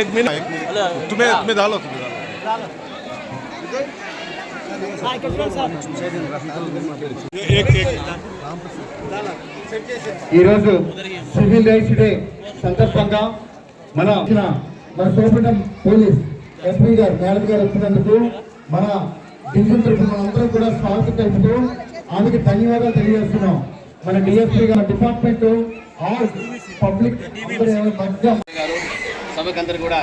एक मिनट एक मिनट तुम्हें तुम्हें डालो तुम्हें डालो एक एक ఈరోజు సివిల్ రైట్స్ డే సందర్భంగా మన ఇచ్చిన మన సోపటం police SP garu madam garu వచ్చినందుకు మన డివిజన్ తరఫున మనందరం కూడా స్వాగతం తెలుపుతూ ఆమెకి ధన్యవాదాలు తెలియజేస్తున్నాం మన డిఎస్పీ గారు డిపార్ట్మెంట్ ఆల్ పబ్లిక్ మధ్య గారు సభకందరు కూడా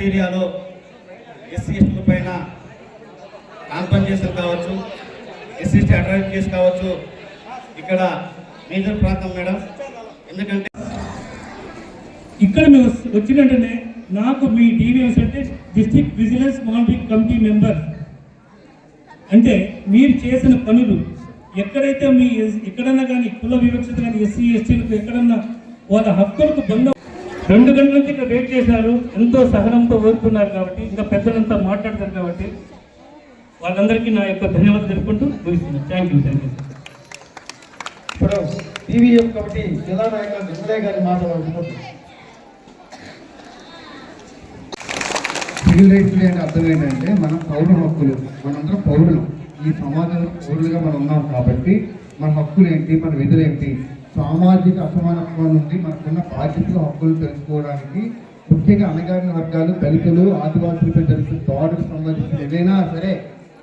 ఏరియాలో ఎస్సీ ఎస్టీల పైన కాన్ఫరెన్స్ కావచ్చు ఎస్సీ ఎస్టీ అడ్రైవ్ కేసు కావచ్చు ఇక్కడ మేజర్ ప్రాంతం మేడం. ఎందుకంటే ఇక్కడ మేము వచ్చిన వెంటనే నాకు మీ డీవీఎస్ అంటే district vigilance monitoring committee member అంటే మీరు చేసిన పనులు ఎక్కడైతే మీ ఎక్కడన్నా కానీ కుల వివక్షత కానీ ఎస్సీ ఎస్టీలకు ఎక్కడన్నా వాళ్ళ హక్కులకు బంధం రెండు గంటల నుంచి ఇక్కడ వెయిట్ చేశారు. ఎంతో సహనంతో ఓరుకున్నారు కాబట్టి ఇంకా పెద్దలంతా మాట్లాడతారు కాబట్టి వాళ్ళందరికీ నా యొక్క ధన్యవాదాలు తెలుపుకుంటూ ముగిస్తున్నాను. థ్యాంక్ యూ థ్యాంక్ యూ ఇప్పుడు టీవీఎం కమిటీ జిల్లా నాయకులు గారి మాట్లాడుతున్నారు సివిల్ రైట్స్ అంటే అర్థం ఏంటంటే మన పౌర హక్కులు మనందరం పౌరులు. ఈ సమాజంలో పౌరులుగా మనం ఉన్నాం కాబట్టి మన హక్కులు ఏంటి మన విధులు ఏంటి? సామాజిక అసమానత్వం నుండి మనకున్న బాధ్యతల హక్కులు తెలుసుకోవడానికి ముఖ్యంగా అణగారిన వర్గాలు దళితులు ఆదివాసులపై జరుగుతున్న దాడులకు సంబంధించిన ఏదైనా సరే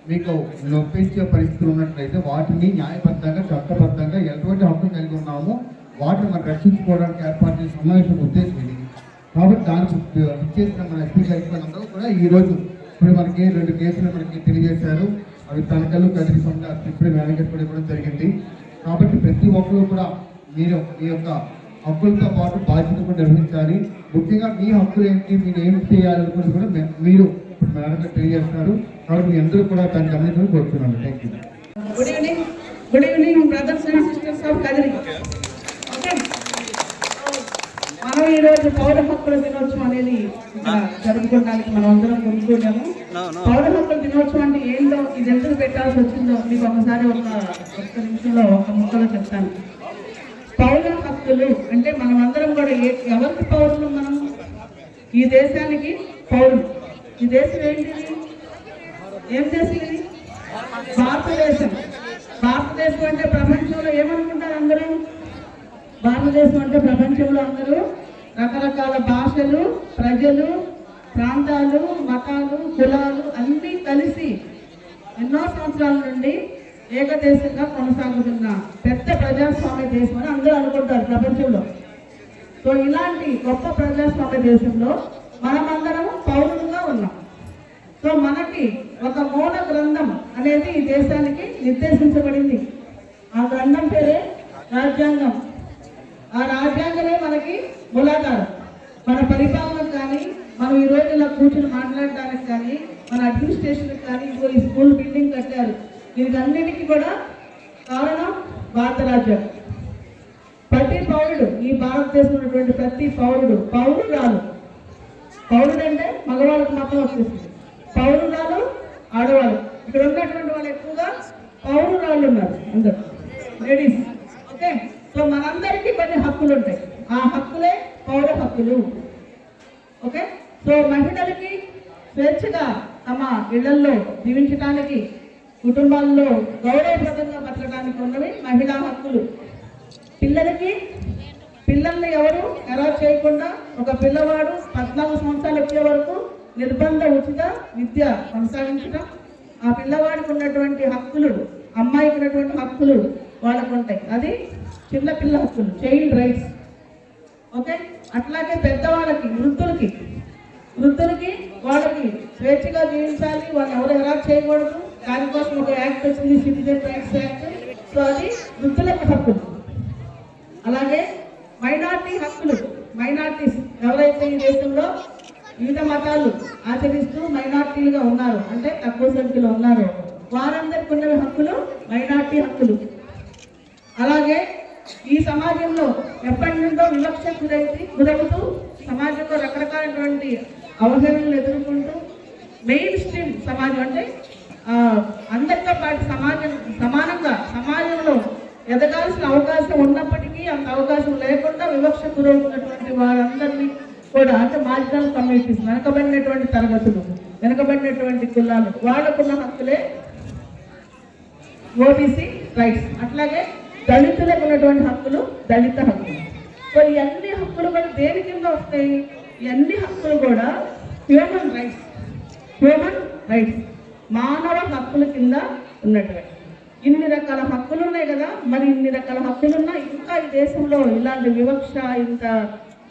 మీకు నొప్పించే పరిస్థితులు ఉన్నట్లయితే వాటిని న్యాయబద్ధంగా చట్టబద్ధంగా ఎటువంటి హక్కులు కలిగి ఉన్నామో వాటిని మనం రక్షించుకోవడానికి ఏర్పాటు చేసిన సమావేశం ఉద్దేశం ఇది. కాబట్టి దానికి ఇచ్చేసిన మన ఎస్పీ గారికి కూడా ఈ రోజు ఇప్పుడు మనకి రెండు కేసులు మనకి తెలియజేశారు. అవి తనకలు కదిరి సొంత ఇప్పుడు మేనేజర్ కూడా ఇవ్వడం జరిగింది. కాబట్టి ప్రతి ఒక్కరు కూడా మీరు మీ యొక్క హక్కులతో పాటు బాధ్యత కూడా నిర్వహించాలి. ముఖ్యంగా మీ హక్కులు ఏంటి మీరు ఏం చేయాలనుకున్నది కూడా మీరు ఇప్పుడు మేనేజర్ తెలియజేస్తున్నారు. కాబట్టి మీ అందరూ కూడా దాన్ని గమనించడం కోరుతున్నాను. Thank you good evening good evening brothers and sisters of Kadiri మనం ఈరోజు పౌర హక్కుల దినోత్సవం అనేది జరుపుకోవడానికి మనం అందరం ముందుకుంటాము పౌర హక్కుల దినోత్సవం అంటే ఏంటో ఇది ఎందుకు పెట్టాల్సి వచ్చిందో మీకు ఒకసారి ఒక ఒక్క నిమిషంలో ఒక ముక్కలో చెప్తాను. పౌర హక్కులు అంటే మనం అందరం కూడా ఎవరికి పౌరులు మనం? ఈ దేశానికి పౌరులు. ఈ దేశం ఏంటిది ఏం దేశం ఇది? భారతదేశం. భారతదేశం అంటే ప్రపంచంలో ఏమనుకుంటారు అందరూ? భారతదేశం అంటే ప్రపంచంలో అందరూ రకరకాల భాషలు ప్రజలు ప్రాంతాలు మతాలు కులాలు అన్నీ కలిసి ఎన్నో సంవత్సరాల నుండి ఏకదేశంగా కొనసాగుతున్న పెద్ద ప్రజాస్వామ్య దేశం అని అందరూ అనుకుంటారు ప్రపంచంలో. సో ఇలాంటి గొప్ప ప్రజాస్వామ్య దేశంలో మనమందరం పౌరులుగా ఉన్నాం. సో మనకి ఒక మూల గ్రంథం అనేది ఈ దేశానికి నిర్దేశించబడింది. ఆ గ్రంథం పేరే రాజ్యాంగం. ఆ రాజ్యాంగమే మనకి మూలాధారం మన పరిపాలనకు కానీ మనం ఈ రోజు ఇలా కూర్చొని మాట్లాడడానికి కానీ మన అడ్మినిస్ట్రేషన్కి కానీ ఇదిగో ఈ స్కూల్ బిల్డింగ్ కట్టారు. వీటన్నిటికీ కూడా కారణం భారత రాజ్యం ప్రతి పౌరుడు ఈ భారతదేశంలో ఉన్నటువంటి ప్రతి పౌరుడు పౌరురాలు. పౌరుడు అంటే మగవాళ్ళకి మాత్రం వచ్చేసింది పౌరురాలు ఆడవాళ్ళు. ఇక్కడ ఉన్నటువంటి వాళ్ళు ఎక్కువగా పౌరురాళ్ళు ఉన్నారు అందరు. లేడీస్ ఓకే సో మనందరికీ కొన్ని హక్కులు ఉంటాయి ఆ హక్కులే పౌర హక్కులు. ఓకే? సో మహిళలకి స్వేచ్ఛగా తమ ఇళ్ళలో జీవించడానికి కుటుంబాల్లో గౌరవప్రదంగా బతకడానికి ఉన్నవి మహిళా హక్కులు. పిల్లలకి పిల్లల్ని ఎవరు ఎలా చేయకుండా ఒక పిల్లవాడు పద్నాలుగు సంవత్సరాలు వచ్చే వరకు నిర్బంధ ఉచిత విద్య కొనసాగించడం ఆ పిల్లవాడికి ఉన్నటువంటి హక్కులు అమ్మాయికి ఉన్నటువంటి హక్కులు వాళ్ళకు ఉంటాయి అది చిన్న పిల్ల హక్కులు చైల్డ్ రైట్స్ ఓకే? అట్లాగే పెద్దవాళ్ళకి వృద్ధులకి. వృద్ధులకి వాళ్ళకి స్వేచ్ఛగా జీవించాలి. వాళ్ళు ఎవరు ఎలా చేయకూడదు. దానికోసం ఒక యాక్ట్ వచ్చింది సిటిజన్ రైట్స్ యాక్ట్ సో అది వృద్ధులకు హక్కులు అలాగే మైనార్టీ హక్కులు మైనార్టీస్ ఎవరైతే ఈ దేశంలో వివిధ మతాలు ఆచరిస్తూ మైనార్టీలుగా ఉన్నారు అంటే తక్కువ సంఖ్యలో ఉన్నారు వారందరికి ఉన్న హక్కులు మైనార్టీ హక్కులు. అలాగే ఈ సమాజంలో ఎప్పటి నుండో వివక్ష గురైతే కుదరుతూ సమాజంలో రకరకాలైనటువంటి అవసరాలను ఎదుర్కొంటూ మెయిన్ స్ట్రీమ్ సమాజం అంటే అందరితో పాటు సమాజం సమానంగా సమాజంలో ఎదగాల్సిన అవకాశం ఉన్నప్పటికీ అంత అవకాశం లేకుండా వివక్ష గురవుతున్నటువంటి వారందరినీ కూడా అంటే మార్జినల్ కమ్యూనిటీస్ వెనకబడినటువంటి తరగతులు వెనకబడినటువంటి కులాలు వాళ్ళకున్న హక్కులే ఓబీసీ రైట్స్. అట్లాగే దళితులకు ఉన్నటువంటి హక్కులు దళిత హక్కులు. మరి అన్ని హక్కులు కూడా దేని కింద వస్తాయి? అన్ని హక్కులు కూడా హ్యూమన్ రైట్స్ హ్యూమన్ రైట్స్ మానవ హక్కుల కింద ఉన్నటువంటి ఇన్ని రకాల హక్కులు ఉన్నాయి కదా? మరి ఇన్ని రకాల హక్కులున్నా ఇంకా ఈ దేశంలో ఇలాంటి వివక్ష ఇంత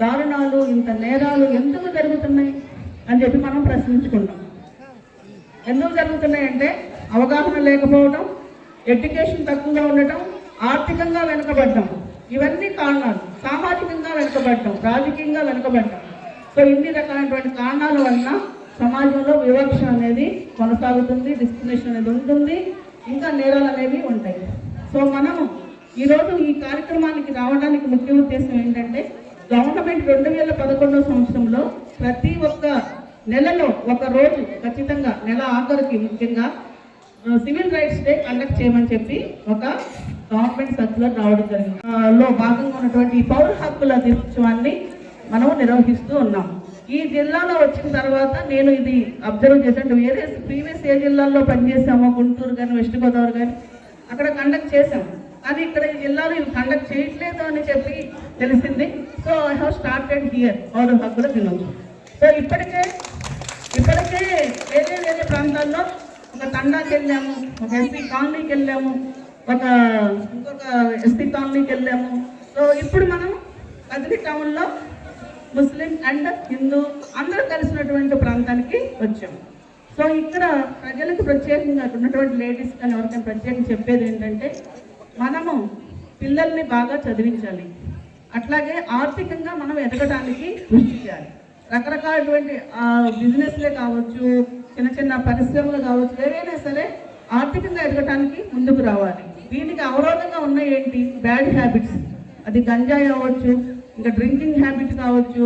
దారుణాలు ఇంత నేరాలు ఎందుకు జరుగుతున్నాయి అని చెప్పి మనం ప్రశ్నించుకుంటాం. ఎందుకు జరుగుతున్నాయంటే అవగాహన లేకపోవడం ఎడ్యుకేషన్ తక్కువగా ఉండటం ఆర్థికంగా వెనుకబడ్డాం. ఇవన్నీ కారణాలు. సామాజికంగా వెనుకబడ్డాం. రాజకీయంగా వెనుకబడ్డాం. సో ఇన్ని రకాలైనటువంటి కారణాల వలన సమాజంలో వివక్ష అనేది కొనసాగుతుంది డిస్క్రిమినేషన్ అనేది ఉంటుంది ఇంకా నేరాలు అనేవి ఉంటాయి. సో మనము ఈరోజు ఈ కార్యక్రమానికి రావడానికి ముఖ్య ఉద్దేశం ఏంటంటే గవర్నమెంట్ రెండు వేల పదకొండవ సంవత్సరంలో ప్రతి ఒక్క నెలలో ఒక రోజు ఖచ్చితంగా నెల ఆఖరికి ముఖ్యంగా సివిల్ రైట్స్ డే కండక్ట్ చేయమని చెప్పి ఒక గవర్నమెంట్ సర్క్యులర్ రావడం జరిగింది. లో భాగంగా ఉన్నటువంటి పౌర హక్కుల దినోత్సవాన్ని మనం నిర్వహిస్తూ ఉన్నాం ఈ జిల్లాలో వచ్చిన తర్వాత నేను ఇది అబ్జర్వ్ చేశాను. వేరే ప్రీవియస్ ఏ జిల్లాల్లో పనిచేసామో గుంటూరు కానీ వెస్ట్ గోదావరి కానీ అక్కడ కండక్ట్ చేశాం కానీ ఇక్కడ ఈ జిల్లాలో ఇవి కండక్ట్ చేయట్లేదు అని చెప్పి తెలిసింది. So I have started here పౌర హక్కుల దినోత్సవం. సో ఇప్పటికే ఇప్పటికే వేరే వేరే ప్రాంతాల్లో ఒక తండాకి వెళ్ళాము ఒక ఎస్పీ కాలనీకి వెళ్ళాము ఒక ఇంకొక ఎస్పీ కాలనీకి వెళ్ళాము సో ఇప్పుడు మనం కదిరి టౌన్లో ముస్లిం అండ్ హిందూ అందరూ కలిసినటువంటి ప్రాంతానికి వచ్చాము సో ఇక్కడ ప్రజలకు ప్రత్యేకంగా ఉన్నటువంటి లేడీస్ కానీ ఎవరికైనా ప్రత్యేకంగా చెప్పేది ఏంటంటే మనము పిల్లల్ని బాగా చదివించాలి. అట్లాగే ఆర్థికంగా మనం ఎదగడానికి కృషి చేయాలి. రకరకాలటువంటి బిజినెస్లే కావచ్చు చిన్న చిన్న పరిశ్రమలు కావచ్చు ఏవైనా సరే ఆర్థికంగా ఎదగటానికి ముందుకు రావాలి. దీనికి అవరోధంగా ఉన్న ఏంటి బ్యాడ్ హ్యాబిట్స్ అది గంజాయి అవ్వచ్చు ఇంకా డ్రింకింగ్ హ్యాబిట్ కావచ్చు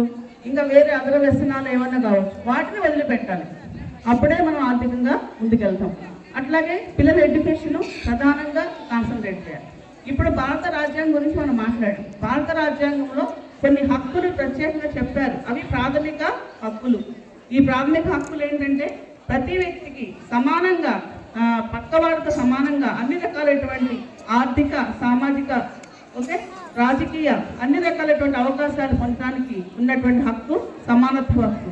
ఇంకా వేరే అదర వ్యసనాలు ఏమన్నా కావచ్చు వాటిని వదిలిపెట్టాలి. అప్పుడే మనం ఆర్థికంగా ముందుకెళ్తాం. అట్లాగే పిల్లల ఎడ్యుకేషన్ ప్రధానంగా కాన్సన్ట్రేట్ చేయాలి. ఇప్పుడు భారత రాజ్యాంగం గురించి మనం మాట్లాడాం. భారత రాజ్యాంగంలో కొన్ని హక్కులు ప్రత్యేకంగా చెప్పారు. అవి ప్రాథమిక హక్కులు. ఈ ప్రాథమిక హక్కులు ఏంటంటే ప్రతి వ్యక్తికి సమానంగా పక్కవారితో సమానంగా అన్ని రకాలైనటువంటి ఆర్థిక సామాజిక ఓకే రాజకీయ అన్ని రకాలైనటువంటి అవకాశాలు పొందడానికి ఉన్నటువంటి హక్కు సమానత్వ హక్కు.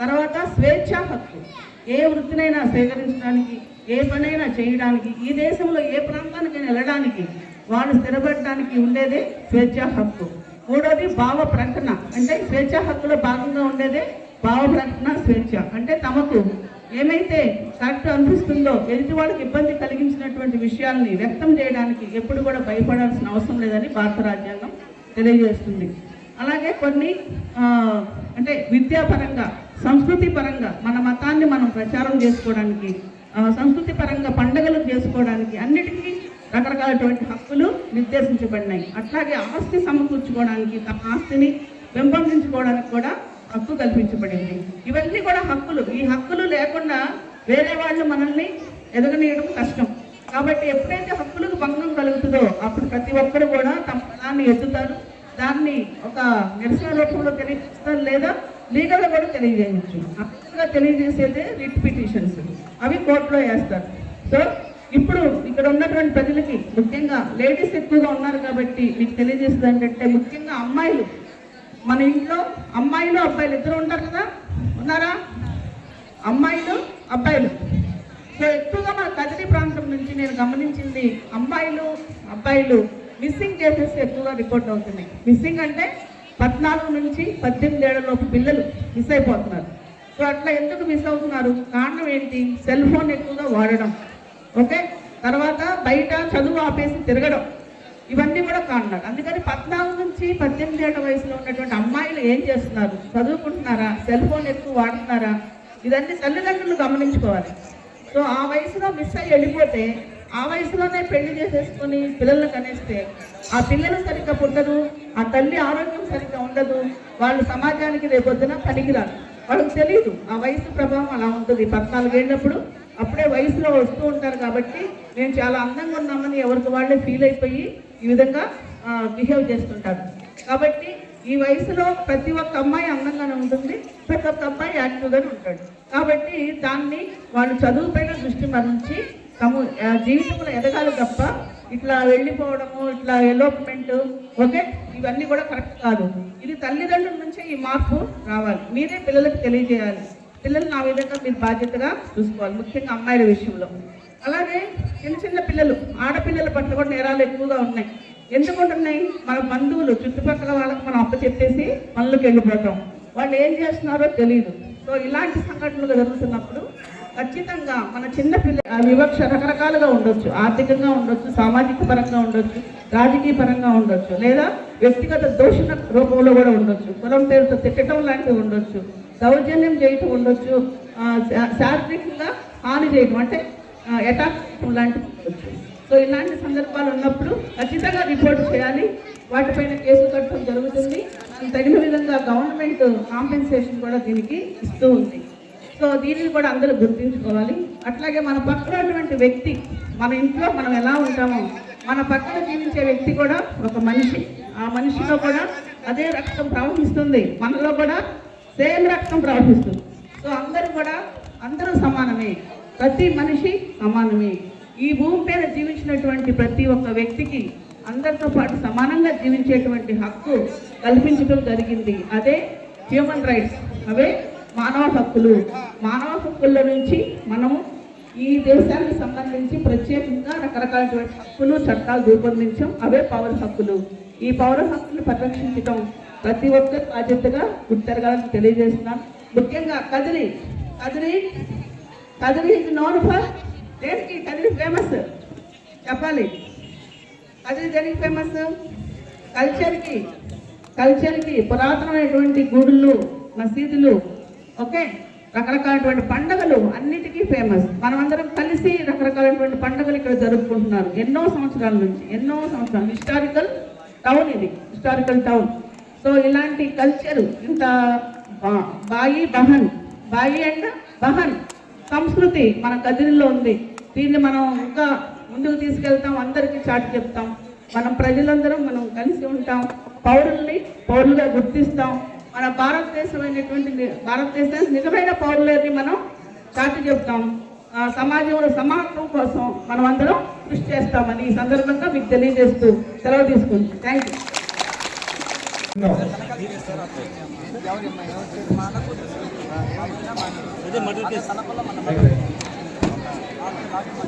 తర్వాత స్వేచ్ఛ హక్కు. ఏ వృత్తినైనా స్వీకరించడానికి ఏ పనైనా చేయడానికి ఈ దేశంలో ఏ ప్రాంతానికైనా వెళ్ళడానికి వాళ్ళు స్థిరపడడానికి ఉండేదే స్వేచ్ఛ హక్కు. మూడోది భావ ప్రకటన. అంటే స్వేచ్ఛ హక్కులో భాగంగా ఉండేదే భావ ప్రకటన స్వేచ్ఛ. అంటే తమకు ఏమైతే కరెక్ట్ అనిపిస్తుందో ఎదుటి వాళ్ళకి ఇబ్బంది కలిగించినటువంటి విషయాల్ని వ్యక్తం చేయడానికి ఎప్పుడు కూడా భయపడాల్సిన అవసరం లేదని భారత రాజ్యాంగం తెలియజేస్తుంది. అలాగే కొన్ని అంటే విద్యాపరంగా సంస్కృతి పరంగా మన మతాన్ని మనం ప్రచారం చేసుకోవడానికి సంస్కృతి పరంగా పండుగలు చేసుకోవడానికి అన్నిటికీ రకరకాలటువంటి హక్కులు నిర్దేశించబడినాయి. అట్లాగే ఆస్తి సమకూర్చుకోవడానికి తమ ఆస్తిని పెంపొందించుకోవడానికి కూడా హక్కు కల్పించబడింది. ఇవన్నీ కూడా హక్కులు. ఈ హక్కులు లేకుండా వేరే వాళ్ళు మనల్ని ఎదగనీయడం కష్టం. కాబట్టి ఎప్పుడైతే హక్కులకు భంగం కలుగుతుందో అప్పుడు ప్రతి ఒక్కరు కూడా తమ పదాన్ని ఎత్తుతారు. దాన్ని ఒక నిరసన రూపంలో తెలియజేస్తారు లేదా లీగల్గా కూడా తెలియజేయచ్చు. అక్కడ తెలియజేసేదే రిట్ పిటిషన్స్ అవి కోర్టులో వేస్తారు. సో ఇప్పుడు ఇక్కడ ఉన్నటువంటి ప్రజలకి ముఖ్యంగా లేడీస్ ఎక్కువగా ఉన్నారు కాబట్టి మీకు తెలియజేసేది ఏంటంటే ముఖ్యంగా అమ్మాయిలు మన ఇంట్లో అమ్మాయిలు అబ్బాయిలు ఇద్దరు ఉంటారు కదా? ఉన్నారా? అమ్మాయిలు అబ్బాయిలు. సో ఎక్కువగా మన కదిరి ప్రాంతం నుంచి నేను గమనించింది అమ్మాయిలు అబ్బాయిలు మిస్సింగ్ కేసెస్ ఎక్కువగా రిపోర్ట్ అవుతున్నాయి. మిస్సింగ్ అంటే పద్నాలుగు నుంచి పద్దెనిమిది ఏళ్ళలోపు పిల్లలు మిస్ అయిపోతున్నారు. సో అట్లా ఎందుకు మిస్ అవుతున్నారు? కారణం ఏంటి? సెల్ ఫోన్ ఎక్కువగా వాడడం. ఓకే? తర్వాత బయట చదువు ఆపేసి తిరగడం. ఇవన్నీ కూడా కారణాలు. అందుకని పద్నాలుగు నుంచి పద్దెనిమిది ఏళ్ళ వయసులో ఉన్నటువంటి ఏం చేస్తున్నారు? చదువుకుంటున్నారా? సెల్ ఫోన్ ఎక్కువ వాడుతున్నారా? ఇదన్నీ తల్లిదండ్రులు గమనించుకోవాలి. సో ఆ వయసులో మిస్ అయ్యి వెళ్ళిపోతే ఆ వయసులోనే పెళ్ళి చేసేసుకొని పిల్లలను కనేస్తే ఆ పిల్లలు సరిగ్గా పుట్టరు ఆ తల్లి ఆరోగ్యం సరిగ్గా ఉండదు వాళ్ళు సమాజానికి రేపొద్దున పనికిరారు. వాళ్ళకి తెలియదు ఆ వయసు ప్రభావం అలా ఉంటుంది. పద్నాలుగేళ్ళప్పుడు అప్పుడే వయసులో వస్తూ ఉంటారు కాబట్టి నేను చాలా అందంగా ఉన్నామని ఎవరికి వాళ్ళే ఫీల్ అయిపోయి ఈ విధంగా బిహేవ్ చేస్తుంటారు. కాబట్టి ఈ వయసులో ప్రతి ఒక్క అమ్మాయి అందంగానే ఉంటుంది ప్రతి ఒక్క అమ్మాయి యాక్టివ్గానే ఉంటాడు. కాబట్టి దాన్ని వాళ్ళు చదువుపైన దృష్టి మరించి తమ ఆ, జీవితంలో ఎదగాలి తప్ప ఇట్లా వెళ్ళిపోవడము ఇట్లా ఎలోప్మెంట్ ఓకే ఇవన్నీ కూడా కరెక్ట్ కాదు. ఇది తల్లిదండ్రుల నుంచే ఈ మార్పు రావాలి. మీరే పిల్లలకు తెలియజేయాలి. పిల్లల్ని ఆ విధంగా మీరు బాధ్యతగా చూసుకోవాలి ముఖ్యంగా అమ్మాయిల విషయంలో. అలాగే చిన్న చిన్న పిల్లలు ఆడపిల్లల పట్ల కూడా నేరాలు ఎక్కువగా ఉన్నాయి. ఎందుకు ఉంటున్నాయి మన బంధువులు చుట్టుపక్కల వాళ్ళకి మనం అప్ప చెప్పేసి పనులకు వెళ్ళిపోతాం. వాళ్ళు ఏం చేస్తున్నారో తెలియదు సో ఇలాంటి సంఘటనలు జరుగుతున్నప్పుడు ఖచ్చితంగా మన చిన్న పిల్ల ఆ వివక్ష రకరకాలుగా ఉండొచ్చు. ఆర్థికంగా ఉండొచ్చు సామాజిక పరంగా ఉండొచ్చు రాజకీయ పరంగా ఉండొచ్చు లేదా వ్యక్తిగత దోషణ రూపంలో కూడా ఉండొచ్చు. కులం పేరుతో తిట్టడం లాంటివి ఉండొచ్చు. దౌర్జన్యం చేయటం ఉండొచ్చు. శారీరకంగా హాని చేయటం అంటే అటాక్ లాంటివి ఉండొచ్చు. సో ఇలాంటి సందర్భాలు ఉన్నప్పుడు ఖచ్చితంగా రిపోర్ట్ చేయాలి. వాటిపైన కేసు కట్టడం జరుగుతుంది. తగిన విధంగా గవర్నమెంట్ కాంపెన్సేషన్ కూడా దీనికి ఇస్తూ ఉంది. సో దీనిని కూడా అందరూ గుర్తుంచుకోవాలి. అట్లాగే మన పక్కనటువంటి వ్యక్తి మన ఇంట్లో మనం ఎలా ఉంటామో మన పక్కన జీవించే వ్యక్తి కూడా ఒక మనిషి. ఆ మనిషిలో కూడా అదే రక్తం ప్రవహిస్తుంది. మనలో కూడా సేమ్ రక్తం ప్రవహిస్తుంది. సో అందరూ కూడా అందరూ సమానమే. ప్రతి మనిషి సమానమే. ఈ భూమి మీద జీవించినటువంటి ప్రతి ఒక్క వ్యక్తికి అందరితో పాటు సమానంగా జీవించేటువంటి హక్కు కల్పించడం జరిగింది. అదే హ్యూమన్ రైట్స్ అవే మానవ హక్కులు. మానవ హక్కుల నుంచి మనము ఈ దేశానికి సంబంధించి ప్రత్యేకంగా రకరకాలటువంటి హక్కులు చట్టాలు రూపొందించాం. అవే పౌర హక్కులు. ఈ పౌర హక్కులు పరిరక్షించడం ప్రతి ఒక్కరి బాధ్యతగా గుర్తెరగాలని తెలియజేస్తున్నాను ముఖ్యంగా కదిరి కదిరి కదిరి ఇది నోన్ ఫర్ దేనికి? కదిరి ఫేమస్ చెప్పాలి. కదిరి దేనికి ఫేమస్ కల్చర్కి కల్చర్కి పురాతనమైనటువంటి గుడులు మసీదులు ఓకే? రకరకాలటువంటి పండుగలు అన్నిటికీ ఫేమస్ మనమందరం కలిసి రకరకాలైనటువంటి పండుగలు ఇక్కడ జరుపుకుంటున్నారు. ఎన్నో సంవత్సరాల నుంచి ఎన్నో సంవత్సరాలు. హిస్టారికల్ టౌన్ ఇది. హిస్టారికల్ టౌన్ సో ఇలాంటి కల్చర్ ఇంత బాయి బహన్. బాయి అండ్ బహన్. సంస్కృతి మన కదిరిలో ఉంది. దీన్ని మనం ఇంకా ముందుకు తీసుకెళ్తాం అందరికీ చాటి చెప్తాం. మనం ప్రజలందరం మనం కలిసి ఉంటాం. పౌరుల్ని పౌరులుగా గుర్తిస్తాం. మన భారతదేశమైనటువంటి ని- భారతదేశానికి నిజమైన పౌరులని మనం చాటి చెప్తాం. ఆ, సమాజంలో సమానత్వం కోసం మనం అందరం కృషి చేస్తామని ఈ సందర్భంగా మీకు తెలియజేస్తూ సెలవు తీసుకుంటాం థ్యాంక్ యూ. అదే మర్డర్ కేసు.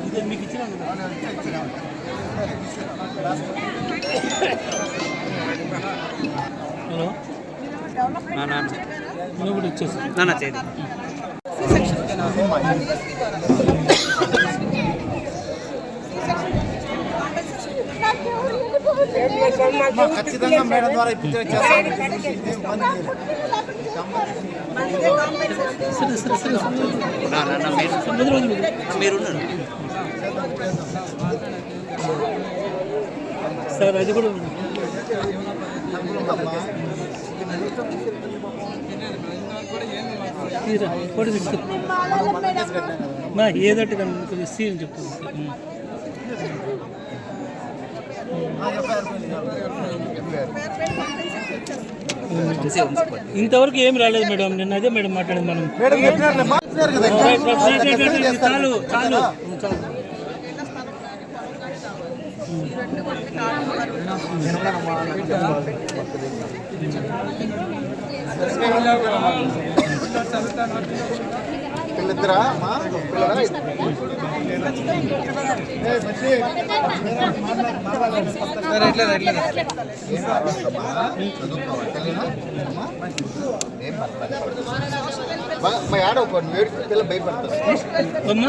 ఇదే మీకు ఇచ్చినాను కదా. హలో. నువ్వు కూడా ఇచ్చేసి. నాన్న చేతి ఖచ్చితంగా మేడం ద్వారా ఇప్పించే చేస్తాం. సరే సరే సరే మీరు సార్ అది కూడా ఫోటో మా కొంచెం సీన్ చెప్తాను. ఇంతవరకు ఏం రాలేదు మేడం నిన్న అదే మేడం మాట్లాడింది మనం. చాలు చాలు. పిల్లిద్దరా. మా- ఆడ ఒక పిల్ల. భయపడతారు సార్.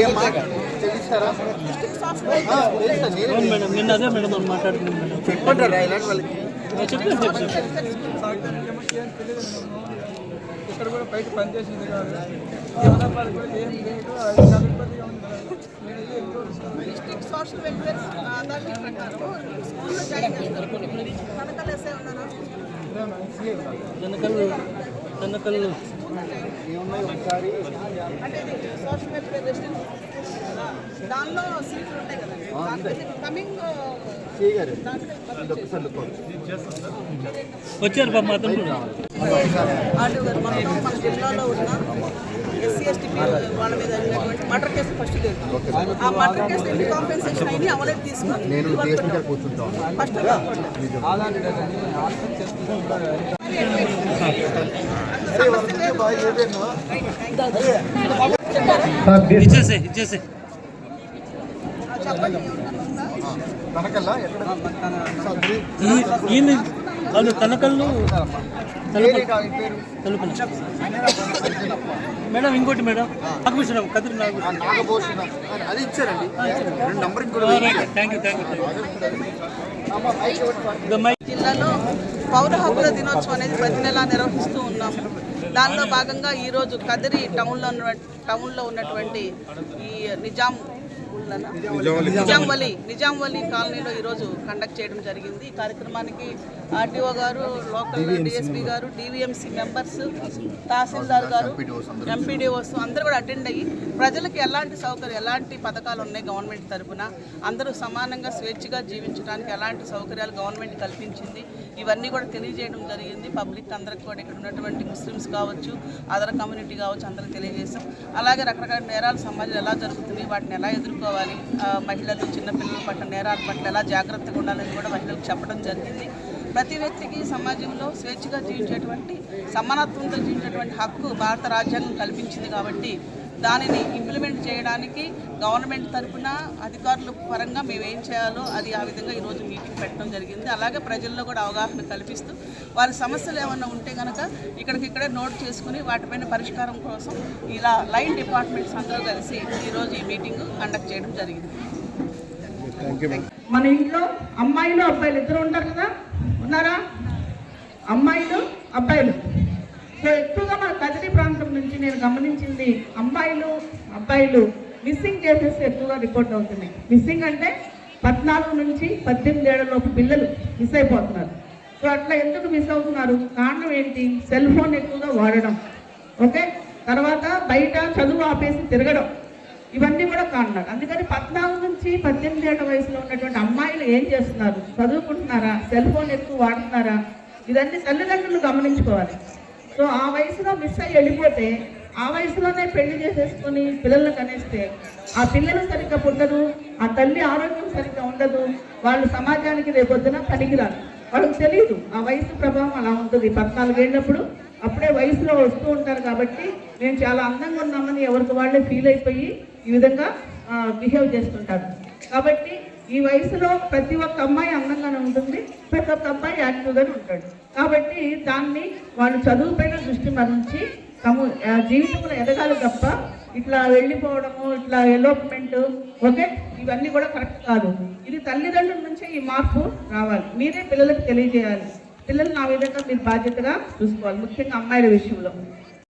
ఏమ్మా? తెలుస్తారా? మేడం నిన్న అదే మేడం మనం మాట్లాడుతున్నాం మేడం చెప్పంటారా ఇలాంటి వాళ్ళకి. చెప్పాను తెలియదు ఇక్కడ కూడా బయట పనిచేసింది కాదు జీవనోపాధి కూడా ఏం లేదు ఇబ్బందిగా ఉంది సోషల్ వెల్ఫేర్ అథారిటీ ప్రకారం స్కూల్లో జాయిన్ చేస్తారు. ఉన్నారా? దానిలో సీట్లు ఉంటాయి కదా. కమింగ్ వచ్చారు మన జిల్లాలో ఉన్న ఎస్సీ ఎస్టీ వాళ్ళ మీద అయినటువంటి మర్డర్ కేసు ఫస్ట్ లేదు ఆ మర్డర్ కేసు ఎన్ని కాంపెన్సేషన్ అయినా అవలేదు తీసుకున్నాను నేను డిఎస్పీ గారు కూర్చుంటాను ఫస్ట్ ఇచ్చేసే తలుపు తలుపు మేడం ఇంకోటి మేడం. నాగభూషణం కదిరి నాగభూషణం. అది ఇచ్చారండి number thank you thank you జిల్లాలో పౌర హక్కుల దినోత్సవం అనేది ప్రతి నెలా నిర్వహిస్తూ ఉన్నాము దానిలో భాగంగా ఈరోజు కదిరి టౌన్లో ఉన్న టౌన్లో ఉన్నటువంటి ఈ నిజాం ఊళ్ళనా? నిజాం వలి నిజాం వలి కాలనీలో ఈరోజు కండక్ట్ చేయడం జరిగింది. ఈ కార్యక్రమానికి ఆర్టీఓ గారు లోకల్ డిఎస్పీ గారు డివిఎంసి మెంబర్స్ తహసీల్దార్ గారు ఎంపీడీఓస్ అందరూ కూడా అటెండ్ అయ్యి ప్రజలకు ఎలాంటి సౌకర్యం ఎలాంటి పథకాలు ఉన్నాయి గవర్నమెంట్ తరపున? అందరూ సమానంగా స్వేచ్ఛగా జీవించడానికి ఎలాంటి సౌకర్యాలు గవర్నమెంట్ కల్పించింది? ఇవన్నీ కూడా తెలియజేయడం జరిగింది. పబ్లిక్ అందరికి కూడా ఇక్కడ ఉన్నటువంటి ముస్లిమ్స్ కావచ్చు అదర్ కమ్యూనిటీ కావచ్చు అందరికి తెలియజేసాం అలాగే రకరకాల నేరాలు సమాజంలో ఎలా జరుగుతున్నాయి వాటిని ఎలా ఎదుర్కోవాలి మహిళలు చిన్నపిల్లల పట్ల నేరాల పట్ల ఎలా జాగ్రత్తగా ఉండాలని కూడా మహిళలకు చెప్పడం జరిగింది. ప్రతి వ్యక్తికి సమాజంలో స్వేచ్ఛగా జీవించేటువంటి సమానత్వంతో జీవించేటువంటి హక్కు భారత రాజ్యాంగం కల్పించింది కాబట్టి దానిని ఇంప్లిమెంట్ చేయడానికి గవర్నమెంట్ తరఫున అధికారుల పరంగా మేము ఏం చేయాలో అది ఆ విధంగా ఈరోజు మీటింగ్ పెట్టడం జరిగింది. అలాగే ప్రజల్లో కూడా అవగాహన కల్పిస్తూ వారి సమస్యలు ఏమైనా ఉంటే కనుక ఇక్కడికి ఇక్కడే నోట్ చేసుకుని వాటిపైన పరిష్కారం కోసం ఇలా లైన్ డిపార్ట్మెంట్స్ అందరూ కలిసి ఈరోజు ఈ మీటింగ్ కండక్ట్ చేయడం జరిగింది. మన ఇంట్లో అమ్మాయిలు అబ్బాయిలు ఇద్దరు ఉంటారు కదా? ఉన్నారా? అమ్మాయిలు అబ్బాయిలు? సో ఎక్కువగా మన కదిరి ప్రాంతం నుంచి నేను గమనించింది అమ్మాయిలు అబ్బాయిలు. మిస్సింగ్ కేసెస్ ఎక్కువగా రిపోర్ట్ అవుతున్నాయి. మిస్సింగ్ అంటే పద్నాలుగు నుంచి పద్దెనిమిది ఏళ్ళలోపు పిల్లలు మిస్ అయిపోతున్నారు. సో అట్లా ఎందుకు మిస్ అవుతున్నారు? కారణం ఏంటి? సెల్ ఫోన్ ఎక్కువగా వాడడం. ఓకే తర్వాత బయట చదువు ఆపేసి తిరగడం. ఇవన్నీ కూడా కారణాలు. అందుకని పద్నాలుగు నుంచి పద్దెనిమిది ఏళ్ళ వయసులో ఉన్నటువంటి అమ్మాయిలు ఏం చేస్తున్నారు? చదువుకుంటున్నారా? సెల్ ఫోన్ ఎక్కువ వాడుతున్నారా? ఇదన్నీ తల్లిదండ్రులు గమనించుకోవాలి. సో ఆ వయసులో మిస్ అయ్యి వెళ్ళిపోతే ఆ వయసులోనే పెళ్ళి చేసేసుకొని పిల్లలను కనేస్తే ఆ పిల్లలు సరిగ్గా పుట్టరు ఆ తల్లి ఆరోగ్యం సరిగ్గా ఉండదు వాళ్ళు సమాజానికి రేపొద్దున పనికిరారు వాళ్ళకి తెలియదు ఆ వయసు ప్రభావం అలా ఉంటుంది. పద్నాలుగేళ్ళప్పుడు అప్పుడే వయసులో వస్తూ ఉంటారు కాబట్టి మేము చాలా అందంగా ఉన్నామని ఎవరికి వాళ్ళే ఫీల్ అయిపోయి ఈ విధంగా బిహేవ్ చేస్తుంటారు. కాబట్టి ఈ వయసులో ప్రతి ఒక్క అమ్మాయి అందంగానే ఉంటుంది ప్రతి ఒక్క అబ్బాయి యాక్టివ్గానే ఉంటాడు. కాబట్టి దాన్ని వాళ్ళు చదువుపైన దృష్టి మరించి తమ ఆ, జీవితంలో ఎదగాలి తప్ప ఇట్లా వెళ్ళిపోవడము ఇట్లా ఎలోప్మెంట్ ఓకే? ఇవన్నీ కూడా కరెక్ట్ కాదు. ఇది తల్లిదండ్రుల నుంచే ఈ మార్పు రావాలి. మీరే పిల్లలకు తెలియజేయాలి. పిల్లల్ని ఆ విధంగా మీరు బాధ్యతగా చూసుకోవాలి ముఖ్యంగా అమ్మాయిల విషయంలో.